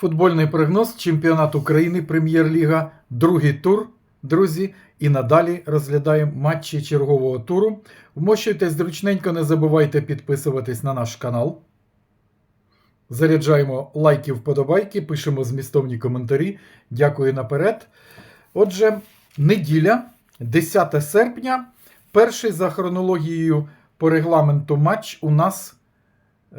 Футбольний прогноз Чемпіонат України Прем'єр-ліга, другий тур, друзі. І надалі розглядаємо матчі чергового туру. Вмощуйтесь зручненько, не забувайте підписуватись на наш канал. Заряджаємо лайки, вподобайки, пишемо змістовні коментарі. Дякую наперед. Отже, неділя, 10 серпня. Перший за хронологією по регламенту матч у нас е,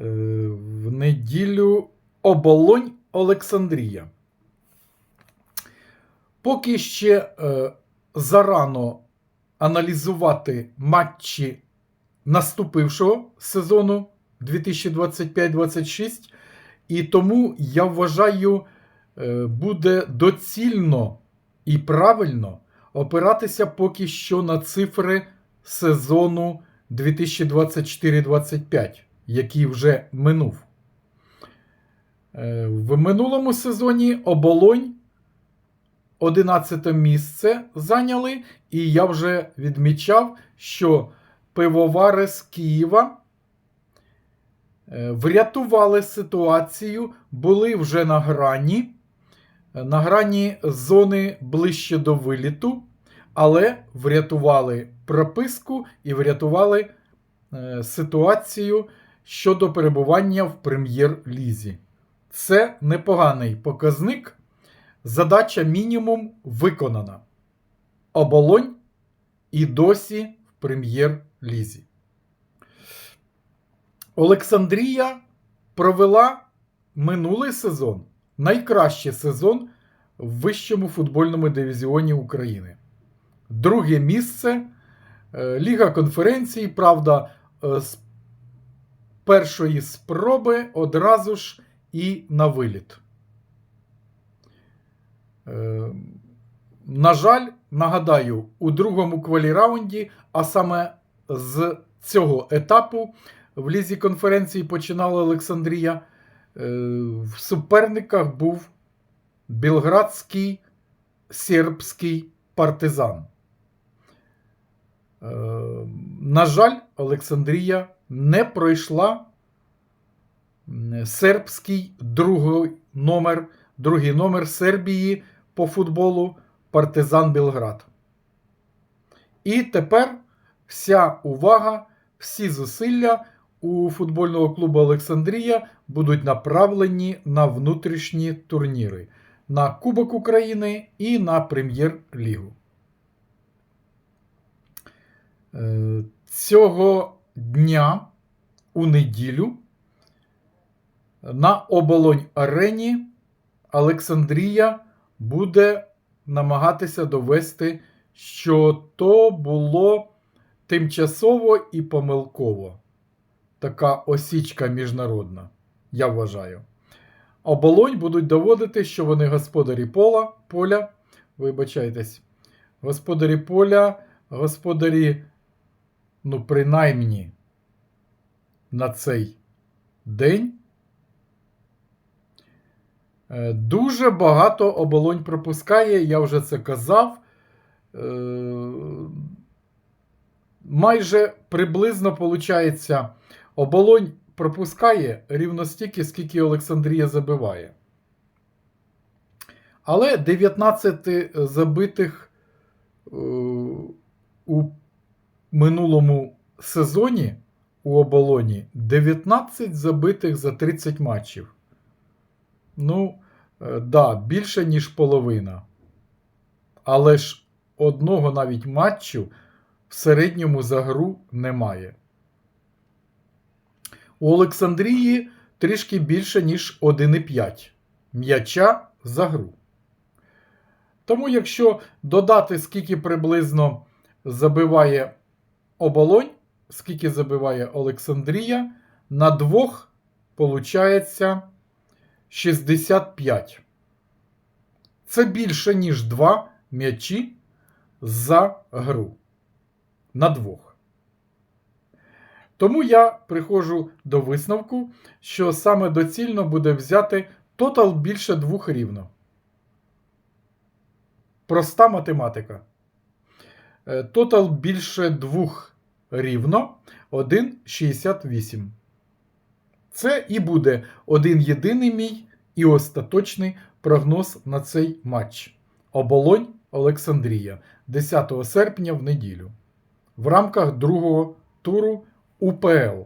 в неділю Оболонь Олександрія. Поки ще е, зарано аналізувати матчі наступившого сезону 2025-26, і тому я вважаю, е, буде доцільно і правильно опиратися поки що на цифри сезону 2024-25, який вже минув. Е, В минулому сезоні оболонь 11 місце зайняли, і я вже відмічав, що пивовари з Києва е, врятували ситуацію, були вже на грані, е, на грані зони ближче до виліту, але врятували прописку і врятували ситуацію щодо перебування в прем'єр-лізі. Це непоганий показник. Задача мінімум виконана. Оболонь і досі в прем'єр-лізі. Олександрія провела минулий сезон найкращий сезон в вищому футбольному дивізіоні України. Друге місце е, Ліга конференції, правда, е, з першої спроби одразу ж і на виліт. Е, На жаль, нагадаю, у другому кваліраунді, а саме з цього етапу в лізі конференції починала Олександрія. е, В суперниках був Білградський сербський партизан. Е, На жаль, Олександрія не пройшла сербський другий номер, другий номер Сербії по футболу Партизан Білград. І тепер вся увага, всі зусилля у футбольного клубу Олександрія будуть направлені на внутрішні турніри, на Кубок України і на Прем'єр-лігу. Е, Цього дня у неділю на оболонь арені Олександрія буде намагатися довести, що то було тимчасово і помилково. Така осічка міжнародна, я вважаю. Оболонь будуть доводити, що вони господарі пола, поля, вибачайтесь, господарі поля, господарі, ну, принаймні, на цей день. Е, Дуже багато оболонь пропускає, я вже це казав. Е, Майже приблизно виходить, оболонь пропускає рівно стільки, скільки Олександрія забиває. Але 19 забитих е, у минулому сезоні у оболоні 19 забитих за 30 матчів. Ну, да, більше, ніж половина. Але ж одного навіть матчу в середньому за гру немає. У Олександрії трішки більше, ніж 1,5 м'яча за гру. Тому, якщо додати, скільки приблизно забиває оболонь, скільки забиває Олександрія, на двох получається 65. Це більше, ніж 2 м'ячі за гру. На двох. Тому я приходжу до висновку, що саме доцільно буде взяти тотал більше двох рівно. Проста математика. Е, Тотал більше двох рівно 1,68. Це і буде один єдиний мій і остаточний прогноз на цей матч. Оболонь Олександрія 10 серпня в неділю. В рамках другого туру УПЛ.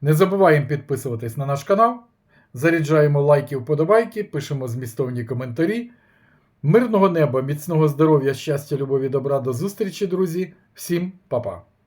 Не забуваємо підписуватись на наш канал. Заряджаємо лайки, вподобайки, пишемо змістовні коментарі. Мирного неба, міцного здоров'я, щастя, любові, добра, до зустрічі, друзі. Всім па-па!